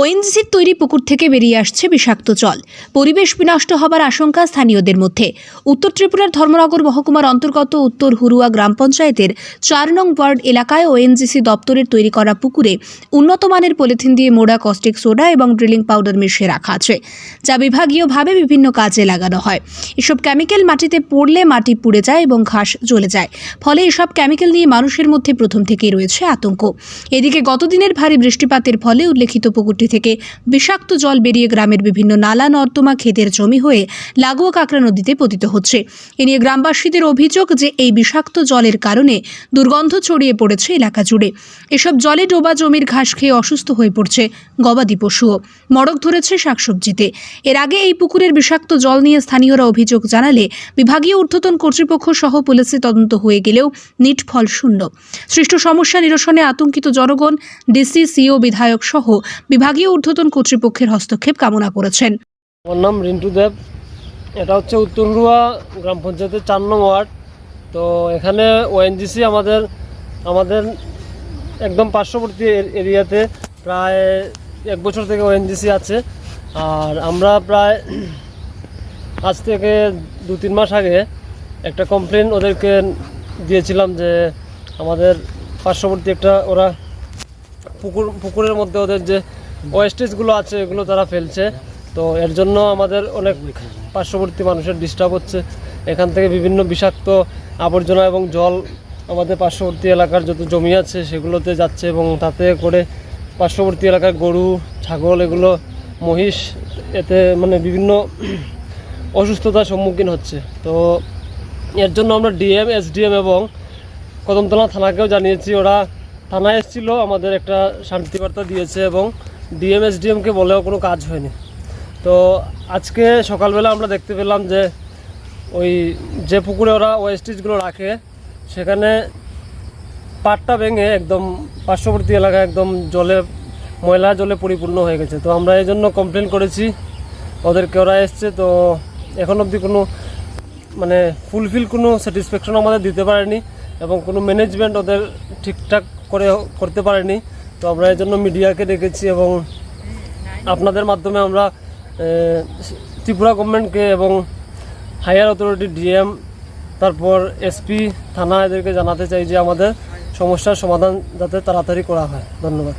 ওএনজিসির তৈরি পুকুর থেকে বেরিয়ে আসছে বিষাক্ত জল। পরিবেশ বিনষ্ট হবার আশঙ্কা স্থানীয়দের মধ্যে। উত্তর ত্রিপুরার ধর্মনগর মহকুমার অন্তর্গত উত্তর হুরুয়া গ্রাম পঞ্চায়েতের চার নং ওয়ার্ড এলাকায় ওএনজিসি দপ্তরের তৈরি করা পুকুরে উন্নত মানের পলিথিন দিয়ে মোড়া কস্টিক সোডা এবং ড্রিলিং পাউডার মিশিয়ে রাখা আছে, যা বিভাগীয়ভাবে বিভিন্ন কাজে লাগানো হয়। এসব কেমিক্যাল মাটিতে পড়লে মাটি পুড়ে যায় এবং ঘাস জ্বলে যায়। ফলে এসব কেমিক্যাল নিয়ে মানুষের মধ্যে প্রথম থেকেই রয়েছে আতঙ্ক। এদিকে গতদিনের ভারী বৃষ্টিপাতের ফলে উল্লেখিত পুকুরটি থেকে বিষাক্ত জল বেরিয়ে গ্রামের বিভিন্ন নালা, নর্দমা, ক্ষেতের জমি হয়ে লাগোয়া কাঁকড়া নদীতে পতিত হচ্ছে। এ নিয়ে গ্রামবাসীদের অভিযোগ যে এই বিষাক্ত জলের কারণে দুর্গন্ধ ছড়িয়ে পড়েছে এলাকা জুড়ে। এসব জলে ডোবা জমির ঘাস খেয়ে অসুস্থ হয়ে পড়ছে গবাদি পশুও। মড়ক ধরেছে শাকসবজিতে। এর আগে এই পুকুরের বিষাক্ত জল নিয়ে স্থানীয়রা অভিযোগ জানালে বিভাগীয় ঊর্ধ্বতন কর্তৃপক্ষ সহ পুলিশে তদন্ত হয়ে গেলেও নিট ফল শূন্য। সৃষ্ট সমস্যা নিরসনে আতঙ্কিত জনগণ, ডিসি, সিও, বিধায়ক সহ বিভাগীয় ঊর্ধ্বতন কর্তৃপক্ষের হস্তক্ষেপ কামনা করেছেন। আমার নাম রিন্টু দেব। এটা হচ্ছে উত্তরহুয়া গ্রাম পঞ্চায়েতের চার নং ওয়ার্ড। তো এখানে ওএনজিসি আমাদের আমাদের একদম পার্শ্ববর্তী এর- এরিয়াতে প্রায় এক বছর থেকে ওএনজিসি আছে। আর আমরা প্রায় আজ থেকে দু তিন মাস আগে একটা কমপ্লেন ওদেরকে দিয়েছিলাম যে আমাদের পার্শ্ববর্তী একটা ওরা পুকুর, পুকুরের মধ্যে ওদের যে ওয়েস্টেজগুলো আছে, এগুলো তারা ফেলছে। তো এর জন্য আমাদের অনেক পার্শ্ববর্তী মানুষের ডিস্টার্ব হচ্ছে। এখান থেকে বিভিন্ন বিষাক্ত আবর্জনা এবং জল আমাদের পার্শ্ববর্তী এলাকার যত জমি আছে, সেগুলোতে যাচ্ছে এবং তাতে করে পার্শ্ববর্তী এলাকার গরু, ছাগল, এগুলো, মহিষ, এতে মানে বিভিন্ন অসুস্থতার সম্মুখীন হচ্ছে। তো এর জন্য আমরা ডিএম এসডিএম এবং কদমতলা থানাকেও জানিয়েছি। ওরা থানায় এসেছিল, আমাদের একটা শান্তিবার্তা দিয়েছে এবং ডিএম এসডিএমকে বলেও কোনো কাজ হয়নি। তো আজকে সকালবেলা আমরা দেখতে পেলাম যে ওই যে পুকুরে ওরা ওয়েস্টেজগুলো রাখে, সেখানে পাটটা ভেঙে একদম পার্শ্ববর্তী এলাকা একদম জলে, ময়লা জলে পরিপূর্ণ হয়ে গেছে। তো আমরা এই জন্য কমপ্লেন করেছি। ওদেরকে ওরা এসছে, তো এখন অবধি কোনো মানে ফুলফিল কোনো স্যাটিসফ্যাকশন আমাদের দিতে পারেনি এবং কোনো ম্যানেজমেন্ট ওদের ঠিকঠাক করে করতে পারেনি। তো আমরা এই জন্য মিডিয়াকে ডেকেছি এবং আপনাদের মাধ্যমে আমরা ত্রিপুরা গভর্নমেন্টকে এবং হায়ার অথরিটি ডিএম, তারপর এসপি, থানা এদেরকে জানাতে চাই যে আমাদের সমস্যার সমাধান যাতে তাড়াতাড়ি করা হয়। ধন্যবাদ।